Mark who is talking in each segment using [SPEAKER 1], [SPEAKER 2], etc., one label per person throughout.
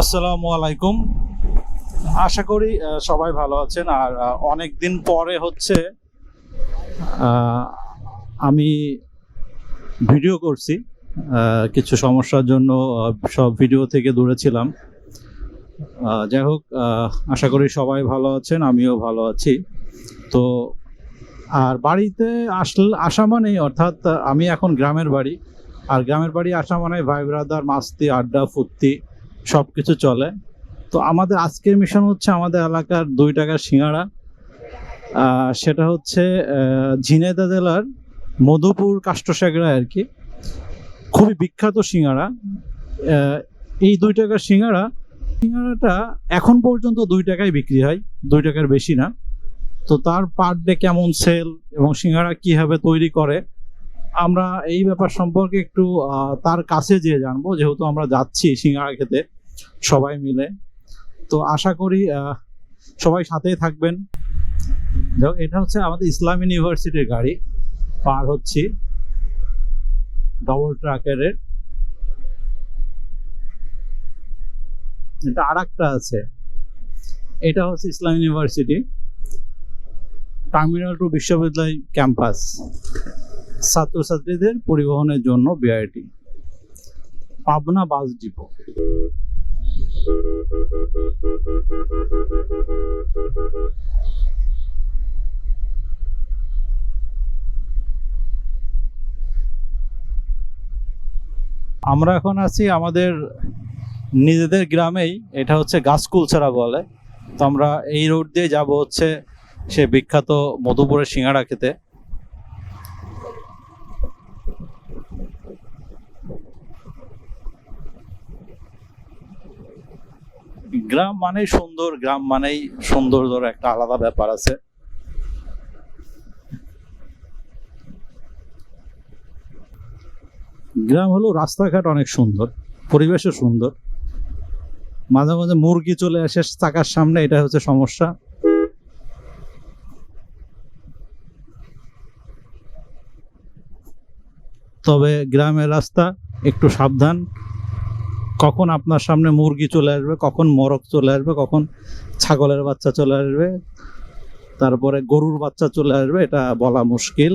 [SPEAKER 1] আসসালামু আলাইকুম। আশা করি সবাই ভালো আছেন। আর অনেক দিন পরে হচ্ছে আমি ভিডিও করছি। কিছু সমস্যার জন্য সব ভিডিও থেকে দূরে ছিলাম। যাই হোক আশা করি সবাই ভালো আছেন, আমিও ভালো আছি। তো, আর বাড়িতে আসল, আসা মানেই, অর্থাৎ, আমি এখন গ্রামের বাড়ি। আর গ্রামের বাড়ি আসা মানে ভাই ব্রাদার মাস্তি, আড্ডা, ফুর্তি। সব কিছু চলে। তো আমাদের আজকের মিশন হচ্ছে আমাদের এলাকার দুই টাকার সিঙ্গাড়া সেটা হচ্ছে আহ, ঝিনাইদহ জেলার মধুপুর কাষ্টসাগরা আর কি। খুবই বিখ্যাত সিঙ্গাড়া এই দুই টাকার সিঙ্গাড়া সিঙ্গাড়াটা এখন পর্যন্ত দুই টাকায় বিক্রি হয় দুই টাকার বেশি না। তো তার পার ডে কেমন সেল এবং সিঙ্গাড়া কীভাবে তৈরি করে আমরা এই ব্যাপার সম্পর্কে একটু তার কাছে যেয়ে জানব। যেহেতু আমরা যাচ্ছি সিঙ্গাড়া খেতে সবাই মিলে। তো আশা করি সবাই সাথেই থাকবেন। এটা হচ্ছে আমাদের ইসলাম ইউনিভার্সিটির গাড়ি। পার হচ্ছি। ডবল ট্রাকের এটা আর আছে। এটা হচ্ছে ইসলাম ইউনিভার্সিটি। টার্মিনাল টু বিশ্ববিদ্যালয় ক্যাম্পাস। ছাত্রছাত্রীদের পরিবহনের জন্য বিআইটি পাবনা বাস ডিপো। আমরা এখন আছি আমাদের নিজেদের গ্রামেই, এটা হচ্ছে গাছকুলছাড়া বলে। তো আমরা এই রোড দিয়ে যাব হচ্ছে সে বিখ্যাত মধুপুরের সিঙ্গাড়া খেতে। গ্রাম মানেই সুন্দর, গ্রাম মানেই সৌন্দর্যর একটা আলাদা ব্যাপার আছে। গ্রাম হলো রাস্তাঘাট অনেক সুন্দর, পরিবেশও সুন্দর। মাঝে মাঝে মুরগি চলে আসে চাকার সামনে এটা হচ্ছে সমস্যা। তবে গ্রামের রাস্তা একটু সাবধান। কখন আপনার সামনে মুরগি চলে আসবে, কখন মরক চলে আসবে, কখন ছাগলের বাচ্চা চলে আসবে, তারপরে গরুর বাচ্চা চলে আসবে, এটা বলা মুশকিল।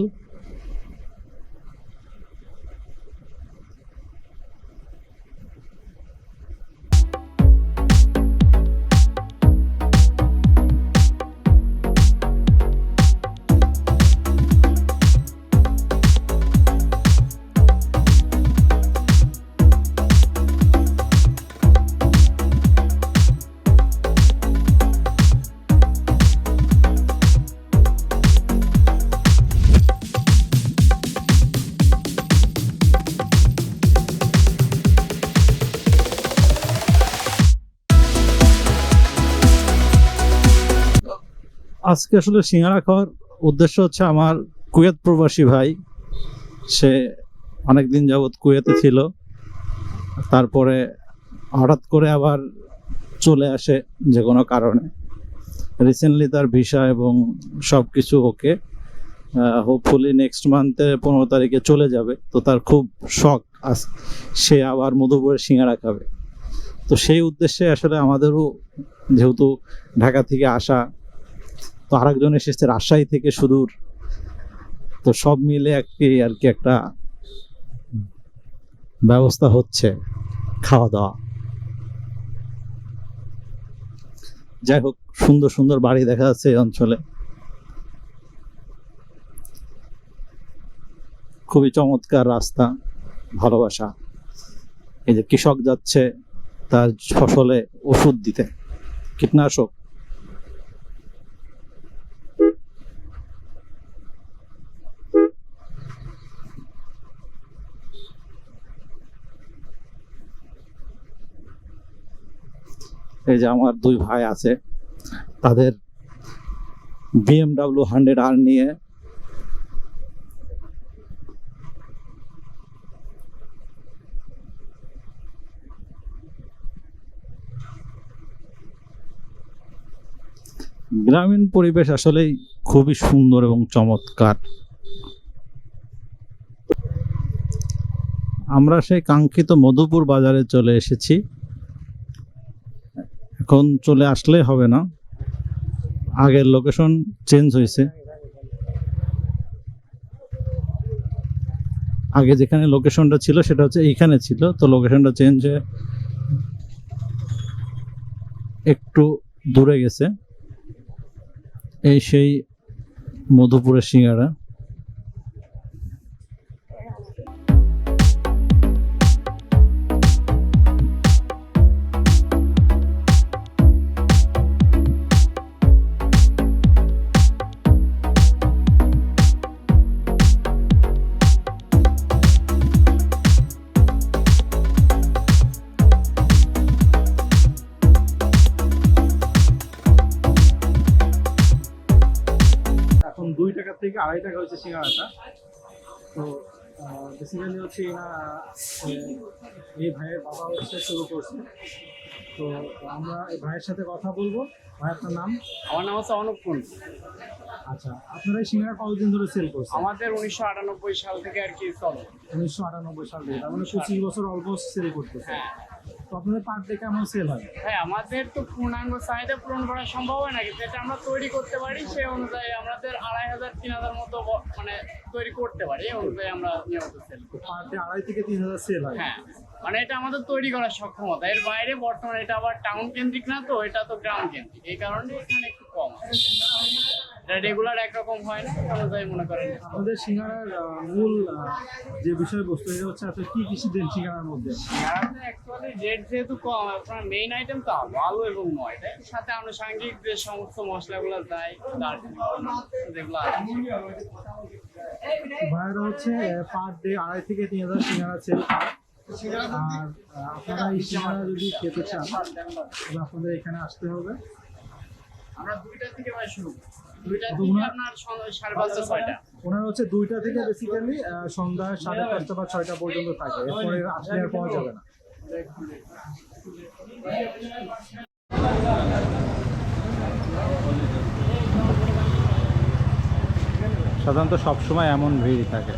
[SPEAKER 1] আজকে আসলে সিঙ্গারা খাওয়ার উদ্দেশ্য হচ্ছে আমার কুয়েত প্রবাসী ভাই। সে অনেকদিন যাবৎ কুয়েতে ছিল। তারপরে হঠাৎ করে আবার চলে আসে যে কোনো কারণে। রিসেন্টলি তার ভিসা এবং সব কিছু ওকে হোপফুলি নেক্সট মান্থে পনেরো তারিখে চলে যাবে। তো তার খুব শখ আস সে আবার মধুপুরের সিঙ্গারা খাবে। তো সেই উদ্দেশ্যে আসলে আমাদেরও যেহেতু ঢাকা থেকে আসা তো আরেকজন এসেছে রাজশাহী থেকে সুদূর। তো সব মিলে একটি আর কি একটা ব্যবস্থা হচ্ছে খাওয়া দাওয়া যাই হোক, সুন্দর সুন্দর বাড়ি দেখা যাচ্ছে এই অঞ্চলে। খুবই চমৎকার রাস্তা, ভালোবাসা। এই যে কৃষক যাচ্ছে তার ফসলে ওষুধ দিতে। কীটনাশক এই যে আমার দুই ভাই আছে, তাদের বিএমডাব্লিউ হান্ড্রেড আর নিয়ে গ্রামীণ পরিবেশ আসলেই খুবই সুন্দর এবং চমৎকার। আমরা সেই কাঙ্ক্ষিত মধুপুর বাজারে চলে এসেছি।
[SPEAKER 2] এখন চলে আসলে হবে না। আগের লোকেশন চেঞ্জ হয়েছে। আগে যেখানে লোকেশনটা ছিল সেটা হচ্ছে এইখানে ছিল। তো লোকেশনটা চেঞ্জ হয়ে একটু দূরে গেছে। এই সেই মধুপুরের সিঙ্গারা। থেকে আড়াই টাকা হচ্ছে সিঙ্গারাটা। তো বেসিক্যালি হচ্ছে এরা এই ভাইয়ের বাবা হচ্ছে শুরু করছে। তো আমরা এই ভাইয়ের সাথে কথা বলব। ভাই আপনার নাম?
[SPEAKER 3] আমার নাম হচ্ছে অনুপ কুন্ড
[SPEAKER 2] আচ্ছা আপনারা এই সিঙ্গারা কতদিন ধরে সেল করছেন?
[SPEAKER 3] আমাদের উনিশশো আটানব্বই সাল থেকে আর কি চলে।
[SPEAKER 2] উনিশশো আটানব্বই সাল থেকে তার মানে পঁচিশ বছর অলমোস্ট সেল করতেছে।
[SPEAKER 3] হ্যাঁ।
[SPEAKER 2] তো আপনাদের পার ডে কেমন সেল হয়।
[SPEAKER 3] হ্যাঁ আমাদের তো পূর্ণাঙ্গ চাহিদা পূরণ করা সম্ভব হয় না যেটা আমরা তৈরি করতে পারি সেই অনুযায়ী আমাদের আড়াই হাজার তিন হাজার মতো মানে তৈরি করতে পারি এই অনুযায়ী আমরা নিয়মিত সেল করি।
[SPEAKER 2] পার ডে আড়াই থেকে তিন হাজার সেল হয়।
[SPEAKER 3] হ্যাঁ মানে এটা আমাদের তৈরি করার সক্ষমতা এর বাইরে বর্তমানে এটা আবার টাউন কেন্দ্রিক না তো এটা তো গ্রাম কেন্দ্রিক এই কারণে এখানে একটু কম এটা রেগুলার একরকম হয় না অনুযায়ী মনে করেন।
[SPEAKER 2] আমাদের সিঙ্গারার মূল যে বিষয়বস্তু এটা হচ্ছে আসলে কি কিছু দেন সিঙ্গারার মধ্যে?
[SPEAKER 3] অ্যাকচুয়ালি রেট যেহেতু কম আপনার মেইন আইটেম তো আলু এবং ময়দা সাথে আনুষঙ্গিক যে সমস্ত মশলাগুলো দেয় দারচিনি যেগুলো আছে।
[SPEAKER 2] ভাইরা হচ্ছে পার ডে আড়াই থেকে তিন হাজার সিঙ্গারা সেল আর আপনারা এই সিঙ্গারা যদি খেতে চান আপনাদের এখানে আসতে হবে।
[SPEAKER 3] আমরা দুইটা থেকে ভাই শুরু
[SPEAKER 2] ওনার হচ্ছে দুইটা থেকে বেসিক্যালি সন্ধ্যা সাড়ে পাঁচটা বা ছয়টা পর্যন্ত থাকে। এরপরে আসলে আর পাওয়া যাবে না। সাধারণত সবসময় এমন ভিড় থাকে।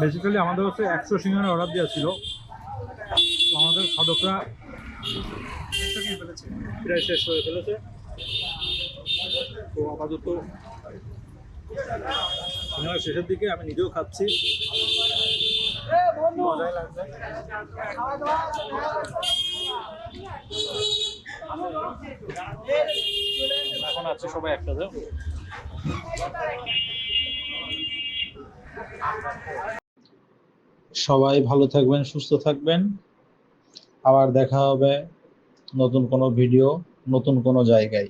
[SPEAKER 2] বেসিক্যালি আমাদের হচ্ছে একশো সিঙ্গার অর্ডার দেওয়া ছিল। তো আমাদের খাদকরা প্রায় শেষ হয়ে ফেলেছে। তো আপাতত সিনেমার শেষের দিকে আমি নিজেও খাচ্ছি। এখন আছে সবাই একসাথে সবাই ভালো থাকবেন, সুস্থ থাকবেন। আবার দেখা হবে নতুন কোনো ভিডিও নতুন কোনো জায়গায়।